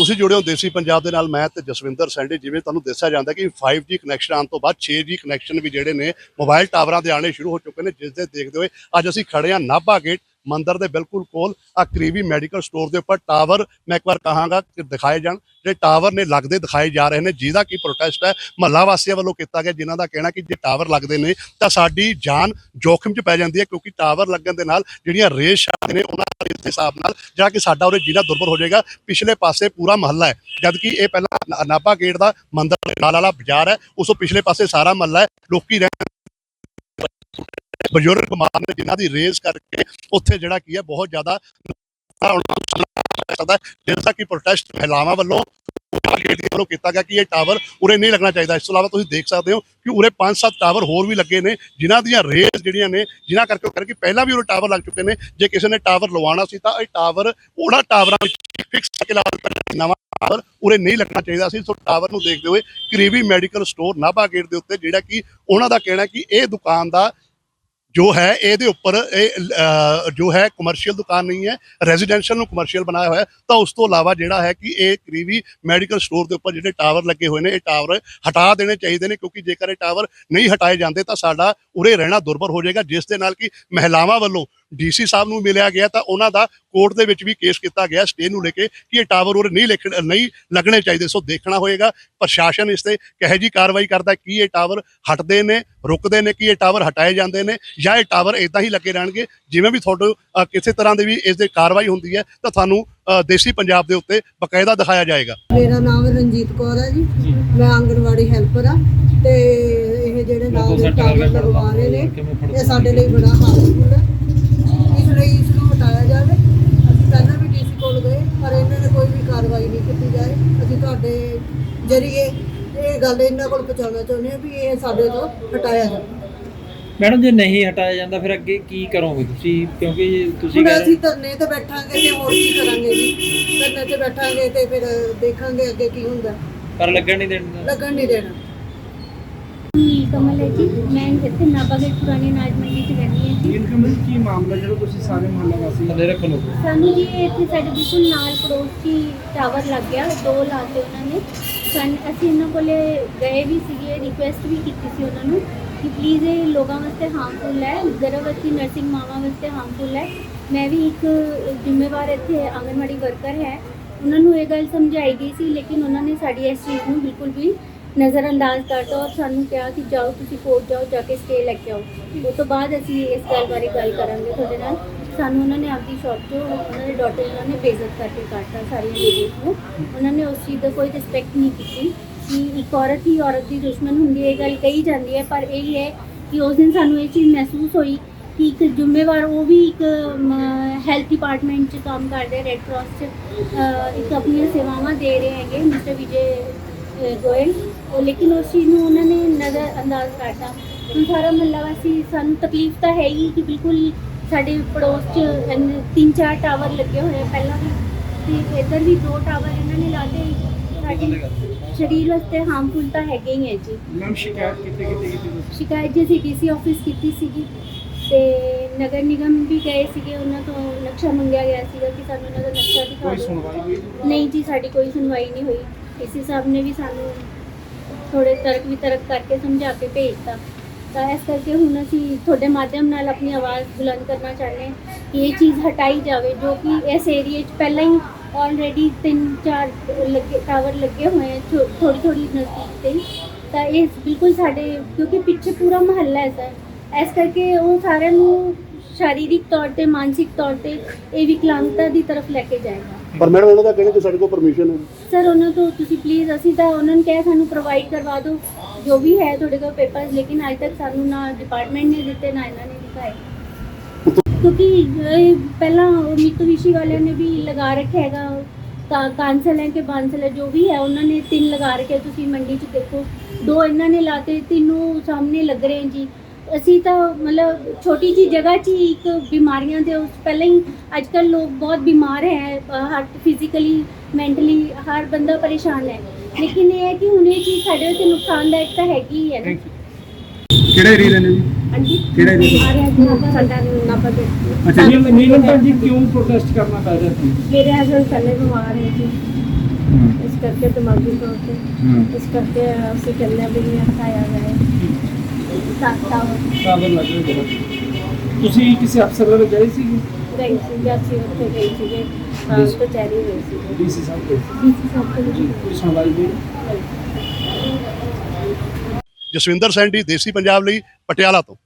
ਤੁਸੀਂ ਜੁੜੇ ਹੋ ਦੇਸੀ ਪੰਜਾਬ ਦੇ ਨਾਲ, ਮੈਂ ਤੇ ਜਸਵਿੰਦਰ ਸੈਂਡੇ, ਜਿਵੇਂ ਤੁਹਾਨੂੰ ਦੱਸਿਆ ਜਾਂਦਾ ਕਿ 5G ਕਨੈਕਸ਼ਨ ਆਉਣ ਤੋਂ ਬਾਅਦ 6G ਕਨੈਕਸ਼ਨ ਵੀ ਜਿਹੜੇ ਨੇ ਮੋਬਾਈਲ ਟਾਵਰਾਂ ਦੇ ਆਣੇ ਸ਼ੁਰੂ ਹੋ ਚੁੱਕੇ ਨੇ ਜਿਸ ਦੇ ਦੇਖਦੇ ਹੋਏ ਅੱਜ ਅਸੀਂ ਖੜੇ ਹਾਂ ਨਾਭਾ ਗੇਟ ਮੰਦਿਰ ਦੇ ਬਿਲਕੁਲ ਕੋਲ ਆ ਕਰੀਬੀ ਮੈਡੀਕਲ ਸਟੋਰ ਦੇ ਉੱਪਰ ਟਾਵਰ ਮੈਂ ਇੱਕ ਵਾਰ ਕਹਾਂਗਾ ਕਿ ਦਿਖਾਏ ਜਾਣ। ਜਿਹੜੇ ਟਾਵਰ ਨੇ ਲੱਗਦੇ ਦਿਖਾਏ ਜਾ ਰਹੇ ਨੇ, ਜਿਹਦਾ ਕੀ ਪ੍ਰੋਟੈਸਟ ਹੈ, ਮਹੱਲਾ ਵਾਸੀਆਂ ਵੱਲੋਂ ਕੀਤਾ ਗਿਆ, ਜਿਨ੍ਹਾਂ ਦਾ ਕਹਿਣਾ ਕਿ ਜੇ ਟਾਵਰ ਲੱਗਦੇ ਨੇ, ਤਾਂ ਸਾਡੀ ਜਾਨ ਜੋਖਮ 'ਚ ਪੈ ਜਾਂਦੀ ਹੈ, ਕਿਉਂਕਿ ਟਾਵਰ ਲੱਗਣ ਦੇ ਨਾਲ ਜਿਹੜੀਆਂ ਰੇਸ ਸ਼ਾਟ ਨੇ, ਉਹਨਾਂ ਦੇ ਹਿਸਾਬ ਨਾਲ ਜਾਂ ਕਿ ਸਾਡਾ ਉਰੇ ਜ਼ਿਲ੍ਹਾ ਦੁਰਬਲ ਹੋ ਜਾਏਗਾ। ਪਿਛਲੇ ਪਾਸੇ ਪੂਰਾ ਮਹੱਲਾ ਹੈ ਜਦ ਕਿ ਇਹ ਪਹਿਲਾਂ ਨਾ- ਨਾਭਾ ਗੇਟ ਦਾ ਮੰਦਰ ਦੇ ਨਾਲ ਵਾਲਾ ਬਾਜ਼ਾਰ ਹੈ, ਉਸ ਤੋਂ ਪਿਛਲੇ ਪਾਸੇ ਸਾਰਾ ਮਹੱਲਾ ਹੈ, ਲੋਕੀ ਰਹਿਣ ਬਜ਼ੁਰਗ ਬਿਮਾਰ ਨੇ ਜਿਨ੍ਹਾਂ ਦੀ ਰੇਜ਼ ਕਰਕੇ ਉੱਥੇ ਜਿਹੜਾ ਕੀ ਹੈ, ਬਹੁਤ ਜ਼ਿਆਦਾ ਸਕਦਾ ਜਿਸ ਕਿ ਪ੍ਰੋਟੈਸਟ ਮਹਿਲਾਵਾਂ ਵੱਲੋਂ ਵੱਲੋਂ ਕੀਤਾ ਗਿਆ ਕਿ ਇਹ ਟਾਵਰ ਉਰੇ ਨਹੀਂ ਲੱਗਣਾ ਚਾਹੀਦਾ। ਇਸ ਤੋਂ ਇਲਾਵਾ ਤੁਸੀਂ ਦੇਖ ਸਕਦੇ ਹੋ ਕਿ ਉਰੇ 5-7 ਟਾਵਰ ਹੋਰ ਵੀ ਲੱਗੇ ਨੇ, ਜਿਨ੍ਹਾਂ ਦੀਆਂ ਰੇਜ਼ ਜਿਹੜੀਆਂ ਨੇ, ਜਿਨ੍ਹਾਂ ਕਰਕੇ ਕਰਕੇ ਪਹਿਲਾਂ ਵੀ ਉਰੇ ਟਾਵਰ ਲੱਗ ਚੁੱਕੇ ਨੇ। ਜੇ ਕਿਸੇ ਨੇ ਟਾਵਰ ਲਵਾਉਣਾ ਸੀ ਤਾਂ ਇਹ ਟਾਵਰ ਉਹਨਾਂ ਟਾਵਰਾਂ ਵਿੱਚ ਫਿਕਸ ਕਰਕੇ ਲਾ ਦਿੱਤਾ ਨਵਾਂ ਟਾਵਰ ਉਰੇ ਨਹੀਂ ਲੱਗਣਾ ਚਾਹੀਦਾ ਸੀ। ਸੋ ਟਾਵਰ ਨੂੰ ਦੇਖਦੇ ਹੋਏ ਕਰੀਬੀ ਮੈਡੀਕਲ ਸਟੋਰ ਨਾਭਾ ਗੇਟ ਦੇ ਉੱਤੇ ਜਿਹੜਾ ਕਿ ਉਹਨਾਂ ਦਾ ਕਹਿਣਾ ਕਿ ਇਹ ਦੁਕਾਨ ਦਾ ਜੋ ਹੈ, ਇਹਦੇ ਉੱਪਰ ਇਹ ਜੋ ਹੈ ਕਮਰਸ਼ੀਅਲ ਦੁਕਾਨ ਨਹੀਂ ਹੈ ਰੈਜ਼ੀਡੈਂਸ਼ੀਅਲ ਨੂੰ ਕਮਰਸ਼ੀਅਲ ਬਣਾਇਆ ਹੋਇਆ ਤਾਂ ਉਸ ਤੋਂ ਇਲਾਵਾ ਜਿਹੜਾ ਹੈ ਕਿ ਇਹ ਕਰੀਬੀ ਮੈਡੀਕਲ ਸਟੋਰ ਦੇ ਉੱਪਰ ਜਿਹੜੇ ਟਾਵਰ ਲੱਗੇ ਹੋਏ ਨੇ, ਇਹ ਟਾਵਰ ਹਟਾ ਦੇਣੇ ਚਾਹੀਦੇ ਨੇ, ਕਿਉਂਕਿ ਜੇਕਰ ਇਹ ਟਾਵਰ ਨਹੀਂ ਹਟਾਏ ਜਾਂਦੇ, ਤਾਂ ਸਾਡਾ ਉਰੇ ਰਹਿਣਾ ਦੁਰਬਰ ਹੋ ਜਾਏਗਾ, ਜਿਸ ਦੇ ਨਾਲ ਕਿ ਮਹਿਲਾਵਾਂ ਵੱਲੋਂ ਡੀਸੀ ਸਾਹਿਬ ਨੂੰ ਮਿਲਿਆ ਗਿਆ ਤਾਂ ਉਹਨਾਂ ਦਾ ਕੋਰਟ ਦੇ ਵਿੱਚ ਵੀ ਕੇਸ ਕੀਤਾ ਗਿਆ ਸਟੇ ਨੂੰ ਲੈ ਕੇ ਕਿ ਇਹ ਟਾਵਰ ਉਰੇ ਨਹੀਂ ਨਹੀਂ ਲੱਗਣੇ ਚਾਹੀਦੇ ਸੋ ਦੇਖਣਾ ਹੋਏਗਾ। ਪ੍ਰਸ਼ਾਸਨ ਇਸ ਤੇ ਕਿਹੋ ਜੀ ਕਾਰਵਾਈ ਕਰਦਾ ਕੀ ਇਹ ਟਾਵਰ ਹਟਦੇ ਨੇ ਰੁਕਦੇ ਨੇ ਕਿ ਇਹ ਟਾਵਰ ਹਟਾਏ ਜਾਂਦੇ ਨੇ ਜਾਂ ਇਹ ਟਾਵਰ ਇਦਾਂ ਹੀ ਲੱਗੇ ਰਹਿਣਗੇ ਜਿਵੇਂ ਵੀ ਤੁਹਾਡੇ ਕਿਸੇ ਤਰ੍ਹਾਂ ਦੀ ਵੀ ਇਸ ਦੇ ਕਾਰਵਾਈ ਹੁੰਦੀ ਹੈ ਤਾਂ ਤੁਹਾਨੂੰ ਦੇਸੀ ਪੰਜਾਬ ਦੇ ਉੱਤੇ ਬਕਾਇਦਾ ਦਿਖਾਇਆ ਜਾਏਗਾ। ਮੇਰਾ ਨਾਮ ਰਣਜੀਤ ਕੌਰ ਹੈ ਜੀ। ਮੈਂ ਆਂਗਣਵਾੜੀ ਹੈਲਪਰ ਆ ਤੇ ਇਹ ਜਿਹੜੇ ਨਾਲ ਦੇ ਟਾਵਰ ਲਗਵਾ ਰਹੇ ਨੇ ਇਹ ਸਾਡੇ ਲਈ ਬੜਾ ਹਾਰਮਫੁਲ ਹੈ। ਲਈ ਇਸ ਨੂੰ ਹਟਾਇਆ ਜਾਵੇ। ਅਸੀਂ ਪਹਿਲਾਂ ਵੀ ਡੀਸੀ ਕੋਲ ਗਏ ਪਰ ਇਹਨਾਂ ਨੇ ਕੋਈ ਵੀ ਕਾਰਵਾਈ ਨਹੀਂ ਕੀਤੀ ਜਾਏ। ਅਸੀਂ ਤੁਹਾਡੇ ਜਰੀਏ ਇਹ ਗੱਲ ਇਹਨਾਂ ਕੋਲ ਪਹੁੰਚਾਉਣਾ ਚਾਹੁੰਦੇ ਹਾਂ ਵੀ ਇਹ ਸਾਡੇ ਤੋਂ ਹਟਾਇਆ ਜਾਵੇ। ਮੈਡਮ ਜੇ ਨਹੀਂ ਹਟਾਇਆ ਜਾਂਦਾ ਫਿਰ ਅੱਗੇ ਕੀ ਕਰੋਗੇ ਤੁਸੀਂ? ਕਿਉਂਕਿ ਤੁਸੀਂ ਹੁਣ ਅਸੀਂ ਧਰਨੇ ਤੇ ਬੈਠਾਂਗੇ ਤੇ ਹੋਰ ਕੀ ਕਰਾਂਗੇ ਜੀ? ਧਰਨੇ ਤੇ ਬੈਠਾਂਗੇ ਤੇ ਫਿਰ ਦੇਖਾਂਗੇ ਅੱਗੇ ਕੀ ਹੁੰਦਾ। ਪਰ ਲੱਗਣ ਨਹੀਂ ਦੇਣਾ। ਲੱਗਣ ਨਹੀਂ ਦੇਣਾ। ਨੀਲ ਕਮਲ ਹੈ ਜੀ ਮੈਂ ਇੱਥੇ ਨਾਭਾਗੜ ਪੁਰਾਣੀ ਅਨਾਜ ਮੰਡੀ 'ਚ ਰਹਿੰਦੀ ਹਾਂ ਜੀ ਇਨਕਮ ਵਿੱਚ ਕੀ ਮਾਮਲਾ ਜਦੋਂ ਤੁਸੀਂ ਸਾਰੇ ਮੁਹੱਲਾ ਵਾਸੀ ਥੱਲੇ ਰੱਖ ਲਓ। ਸਾਨੂੰ ਜੀ ਇੱਥੇ ਸਾਡੇ ਬਿਲਕੁਲ ਨਾਲ ਪੜੋਸ 'ਚ ਹੀ ਟਾਵਰ ਲੱਗ ਗਿਆ ਦੋ ਲਾਤੇ ਉਹਨਾਂ ਨੇ। ਸਨ ਅਸੀਂ ਇਹਨਾਂ ਕੋਲੇ ਗਏ ਵੀ ਸੀਗੇ ਰਿਕੁਐਸਟ ਵੀ ਕੀਤੀ ਸੀ ਉਹਨਾਂ ਨੂੰ ਕਿ ਪਲੀਜ਼ ਇਹ ਲੋਕਾਂ ਵਾਸਤੇ ਹਾਰਮਫੁਲ ਹੈ ਗਰਭਵਤੀ ਨਰਸਿੰਗ ਮਾਵਾਂ ਵਾਸਤੇ ਹਾਰਮਫੁਲ ਹੈ। ਮੈਂ ਵੀ ਇੱਕ ਜ਼ਿੰਮੇਵਾਰ ਇੱਥੇ ਆਂਗਨਵਾੜੀ ਵਰਕਰ ਹੈ। ਉਹਨਾਂ ਨੂੰ ਇਹ ਗੱਲ ਸਮਝਾਈ ਗਈ ਸੀ ਲੇਕਿਨ ਉਹਨਾਂ ਨੇ ਸਾਡੀ ਇਸ ਚੀਜ਼ ਨੂੰ ਬਿਲਕੁਲ ਵੀ ਨਜ਼ਰਅੰਦਾਜ਼ ਕਰਤਾ ਔਰ ਸਾਨੂੰ ਕਿਹਾ ਕਿ ਜਾਓ, ਤੁਸੀਂ ਕੋਰਟ ਜਾਓ, ਜਾ ਕੇ ਸਟੇ ਲੈ ਕੇ ਆਓ। ਉਸ ਤੋਂ ਬਾਅਦ ਅਸੀਂ ਇਸ ਗੱਲ ਬਾਰੇ ਗੱਲ ਕਰਾਂਗੇ ਤੁਹਾਡੇ ਨਾਲ। ਸਾਨੂੰ ਉਹਨਾਂ ਨੇ ਆਪਦੀ ਸ਼ੌਪ ਤੋਂ ਉਹਨਾਂ ਦੇ ਡਾਟਰ ਉਹਨਾਂ ਨੇ ਬੇਇੱਜ਼ਤ ਕਰਕੇ ਕਾਟਤਾ ਸਾਰੀਆਂ ਲੇਡੀਜ਼ ਨੂੰ। ਉਹਨਾਂ ਨੇ ਉਸ ਚੀਜ਼ ਦਾ ਕੋਈ ਰਿਸਪੈਕਟ ਨਹੀਂ ਕੀਤੀ ਕਿ ਇੱਕ ਔਰਤ ਹੀ ਔਰਤ ਦੀ ਦੁਸ਼ਮਣ ਹੁੰਦੀ ਹੈ, ਇਹ ਗੱਲ ਕਹੀ ਜਾਂਦੀ ਹੈ। ਪਰ ਇਹ ਹੈ ਕਿ ਉਸ ਦਿਨ ਸਾਨੂੰ ਇਹ ਚੀਜ਼ ਮਹਿਸੂਸ ਹੋਈ ਕਿ ਇੱਕ ਜ਼ਿੰਮੇਵਾਰ ਉਹ ਵੀ ਇੱਕ ਹੈਲਥ ਡਿਪਾਰਟਮੈਂਟ 'ਚ ਕੰਮ ਕਰਦੇ ਰੈੱਡ ਕਰਾਸ 'ਚ ਇੱਕ ਆਪਣੀਆਂ ਸੇਵਾਵਾਂ ਦੇ ਰਹੇ ਹੈਗੇ। ਮਿਸਟਰ ਵਿਜੇ ਗੋਇਲ ਉਹ ਲੇਕਿਨ ਉਸ ਚੀਜ਼ ਨੂੰ ਉਹਨਾਂ ਨੇ ਨਜ਼ਰ ਅੰਦਾਜ਼ ਕਰਤਾ। ਹੁਣ ਸਾਰਾ ਮਹੱਲਾ ਵਾਸੀ ਸਾਨੂੰ ਤਕਲੀਫ ਤਾਂ ਹੈ ਹੀ ਕਿ ਬਿਲਕੁਲ ਸਾਡੇ ਪੜੋਸ 'ਚ ਇੰਨੇ ਤਿੰਨ ਚਾਰ ਟਾਵਰ ਲੱਗੇ ਹੋਏ ਆ ਪਹਿਲਾਂ ਵੀ। ਤੇ ਇੱਧਰ ਵੀ ਦੋ ਟਾਵਰ ਇਹਨਾਂ ਨੇ ਲਾਤੇ ਸਾਡੇ ਸਰੀਰ ਵਾਸਤੇ ਹਾਰਮਫੁਲ ਤਾਂ ਹੈਗੇ ਹੀ ਹੈ ਜੀ। ਮੈਮ ਸ਼ਿਕਾਇਤ ਕਿਤੇ ਕਿਤੇ ਕੀਤੀ ਤੁਸੀਂ? ਸ਼ਿਕਾਇਤ ਜੀ ਅਸੀਂ ਡੀਸੀ ਆਫਿਸ ਕੀਤੀ ਸੀਗੀ। ਤੇ ਨਗਰ ਨਿਗਮ ਵੀ ਗਏ ਸੀਗੇ ਉਹਨਾਂ ਤੋਂ ਨਕਸ਼ਾ ਮੰਗਿਆ ਗਿਆ ਸੀਗਾ ਕਿ ਸਾਨੂੰ ਇਹਨਾਂ ਦਾ ਨਕਸ਼ਾ ਦਿਖਾ ਕੋਈ ਦਿਓ ਸੁਣਵਾਈ ਹੋਈ? ਨਹੀਂ ਜੀ ਸਾਡੀ ਕੋਈ ਸੁਣਵਾਈ ਨਹੀਂ ਹੋਈ। ਡੀਸੀ ਸਾਹਿਬ ਨੇ ਵੀ ਸਾਨੂੰ ਥੋੜੇ ਤਰਕ ਵੀ ਤਰਕ ਕਰਕੇ ਸਮਝਾ ਕੇ ਭੇਜਤਾ। ਤਾਂ ਇਸ ਕਰਕੇ ਹੁਣ ਅਸੀਂ ਤੁਹਾਡੇ ਮਾਧਿਅਮ ਨਾਲ ਆਪਣੀ ਆਵਾਜ਼ ਬੁਲੰਦ ਕਰਨਾ ਚਾਹੁੰਦੇ ਹਾਂ ਕਿ ਇਹ ਚੀਜ਼ ਹਟਾਈ ਜਾਵੇ, ਜੋ ਕਿ ਇਸ ਏਰੀਏ 'ਚ ਪਹਿਲਾਂ ਹੀ ਆਲਰੇਡੀ ਤਿੰਨ ਚਾਰ ਲੱਗੇ ਟਾਵਰ ਲੱਗੇ ਹੋਏ ਆ ਥੋੜੀ ਥੋੜੀ ਨਜ਼ਦੀਕ ਤੇ। ਤਾਂ ਇਹ ਬਿਲਕੁਲ ਸਾਡੇ, ਕਿਉਂਕਿ ਪਿੱਛੇ ਪੂਰਾ ਮਹੱਲਾ ਹੈ ਸਰ। ਇਸ ਕਰਕੇ ਉਹ ਸਾਰਿਆਂ ਨੂੰ ਸ਼ਾਰੀਰਿਕ ਤੌਰ ਤੇ, ਮਾਨਸਿਕ ਤੌਰ ਤੇ ਇਹ ਵਿਕਲਾਂਗਤਾ ਦੀ ਤਰਫ ਲੈ ਕੇ ਜਾਏਗਾ। ਪਰ ਮੈਡਮ, ਉਹਨਾਂ ਦਾ ਕਹਿਣਾ ਕਿ ਸਾਡੇ ਕੋਲ ਪਰਮਿਸ਼ਨ ਹੈ। ਸਰ, ਉਹਨਾਂ ਤੋਂ ਤੁਸੀਂ ਪਲੀਜ਼ ਅਸੀਂ ਤਾਂ ਉਹਨਾਂ ਨੂੰ ਕਿਹਾ ਸਾਨੂੰ ਪ੍ਰੋਵਾਈਡ ਕਰਵਾ ਦਿਓ। ਜੋ ਵੀ ਹੈ ਤੁਹਾਡੇ ਕੋਲ ਪੇਪਰਸ ਲੇਕਿਨ ਅਜੇ ਤੱਕ ਸਾਨੂੰ ਨਾ ਡਿਪਾਰਟਮੈਂਟ ਨੇ ਦਿੱਤੇ, ਨਾ ਇਹਨਾਂ ਨੇ ਦਿਖਾਏ ਕਿਉਂਕਿ ਇਹ ਪਹਿਲਾਂ ਉਹ ਮਿਤੂਬੀਸ਼ੀ ਵਾਲਿਆਂ ਨੇ ਵੀ ਲਗਾ ਰੱਖਿਆ ਹੈਗਾ। ਕਾ, ਕਾਂਸਲ ਹੈ ਕਿ ਬਾਂਸਲ ਹੈ, ਜੋ ਵੀ ਹੈ, ਉਹਨਾਂ ਨੇ ਤਿੰਨ ਲਗਾ ਰੱਖੇ। ਤੁਸੀਂ ਮੰਡੀ 'ਚ ਦੇਖੋ, ਦੋ ਇਹਨਾਂ ਨੇ ਲਾਤੇ, ਤਿੰਨੋਂ ਸਾਹਮਣੇ ਲੱਗ ਰਹੇ ਜੀ। ਅਸੀਂ ਤਾਂ ਮਤਲਬ ਛੋਟੀ ਜੀ ਜਗ੍ਹਾ 'ਚ ਹੀ ਇੱਕ ਬਿਮਾਰੀਆਂ ਦੇ ਉਸ ਪਹਿਲਾਂ ਹੀ ਅੱਜ ਕੱਲ ਲੋਕ ਬਹੁਤ ਬਿਮਾਰ ਹੈ ਹਰ ਫਿਜ਼ੀਕਲੀ ਮੈਂਟਲੀ ਹਰ ਬੰਦਾ ਪਰੇਸ਼ਾਨ ਹੈ। ਲੇਕਿਨ ਇਹ ਹੈ ਕਿ ਹੁਣ ਇਹ ਚੀਜ਼ ਸਾਡੇ ਉੱਤੇ ਨੁਕਸਾਨਦਾਇਕ ਤਾਂ ਹੈਗੀ ਹੀ ਹੈ ਨਾ। ਕਿਹੜੇ ਏਰੀਆ ਨੇ ਜੀ? ਹਾਂਜੀ। ਕਿਹੜਾ ਏਰੀਆ ਆ ਸਾਡਾ ਨਾਪਾ ਦੇ। ਅੱਛਾ ਜੀ ਨੀਲਮ ਜੀ ਕਿਉਂ ਪ੍ਰੋਟੈਸਟ ਕਰਨਾ ਪੈ ਰਿਹਾ ਸੀ? ਮੇਰੇ ਹਸਬੰਦ ਪਹਿਲੇ ਬਿਮਾਰ ਹੈ। ਜੀ ਕਰਕੇ ਦਿਮਾਗੀ ਤੌਰ ਤੇ। ਇਸ ਕਰਕੇ ਅਸੀਂ ਕਹਿੰਦੇ ਹਾਂ ਵੀ ਇਹ ਹਟਾਇਆ ਜਾਏ ਲੱਗ ਰਿਹਾ ਤੁਸੀਂ ਕਿਸੇ ਅਫਸਰ ਨਾਲ ਗਏ ਸੀ ਗਈ ਸੀ ਅਸੀਂ ਉੱਥੇ ਗਈ ਸੀਗੇ ਹਾਂ ਕਚਹਿਰੀ ਗਈ ਸੀ। ਡੀਸੀ ਸਾਹਿਬ ਕੋਲ ਡੀਸੀ ਸਾਹਿਬ ਕੋਲ ਜੀ ਕੋਈ ਸੁਣਵਾਈ ਨਹੀਂ ਜਸਵਿੰਦਰ ਸੈਂਡੀ ਦੇਸੀ ਪੰਜਾਬ ਲਈ ਪਟਿਆਲਾ ਤੋਂ।